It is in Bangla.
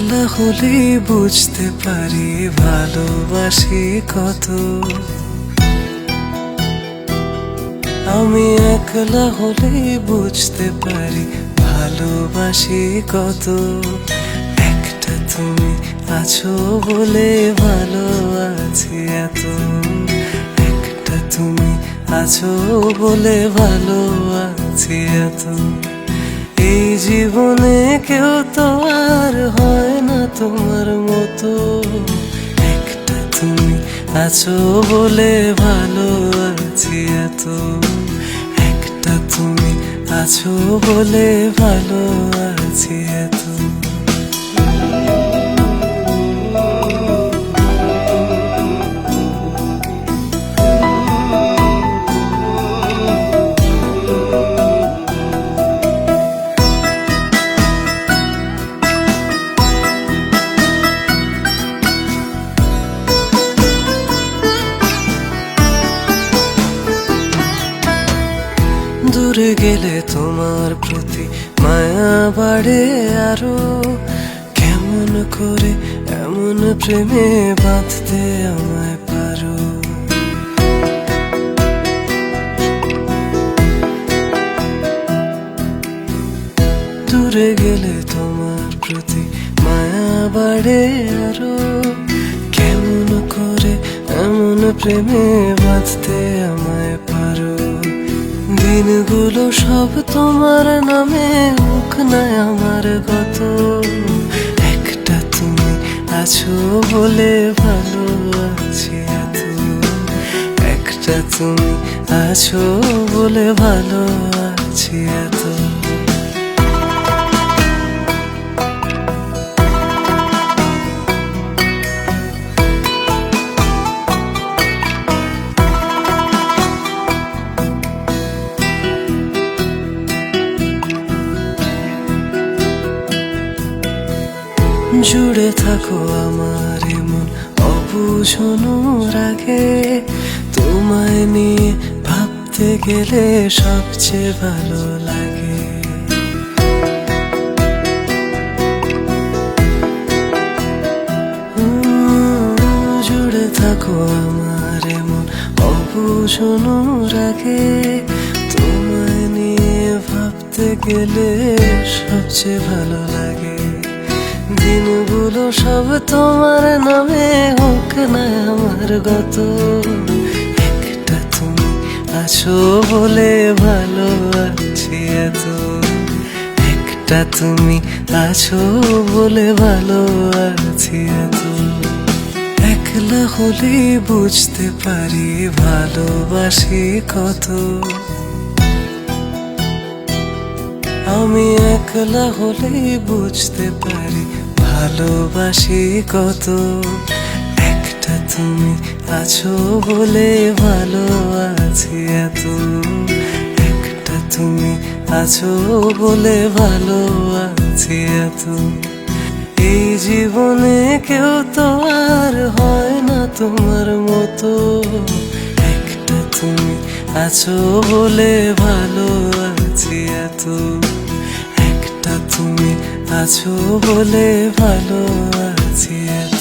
একলা হলে বুঝতে পারি ভালোবাসি কত। আমি একলা হলে বুঝতে পারি ভালোবাসি কত। একটা তুমি আছো বলে ভালো আছি এত একটা তুমি আছো বলে ভালো আছি এত এই জীবনে কেউ তো আর হয় তোমার মতো। একটা তুমি আছো বলে ভালো আছি এত। একটা তুমি আছো বলে ভালো আছি। দূরে গেলে তোমার প্রতি মায়া বাড়ে আরও। কেমন করে এমন প্রেমে বাঁধতে আমায় পারো? দূরে গেলে তোমার প্রতি মায়া বাড়ে আরও। কেমন করে এমন প্রেমে বাঁধতে আমায় দিনগুলো সব তোমার নামে মুখ নাই আমার কত একটা তুমি আছো বলে ভালো আছি এত। একটা তুমি আছো বলে ভালো আছি এত। জুড়ে থাকো আমার এমন অবুঝনো রাগে তোমায় নিয়ে ভাবতে গেলে সবচেয়ে ভালো লাগে। জুড়ে থাকো আমার এমন অবুঝনো রাগে তোমায় নিয়ে ভাবতে গেলে সবচেয়ে ভালো লাগে। দিনগুলো সব তোমার নামে হোক না আমার গত। একটা তুমি আছো বলে ভালো আছি এত। একটা তুমি আছো বলে ভালো আছি এত। একলা হলে বুঝতে পারি ভালোবাসি কত। আমি একলা হলে বুঝতে পারি ভালোবাসি কত, একটা তুমি আছো বলে ভালো আছি এত, একটা তুমি আছো বলে ভালো আছি এত। এই জীবনে কেউ তো আর হয় না তোমার মতো, একটা তুমি আছো বলে ভালো আছি এত। আছো বলে ভালো আছি এত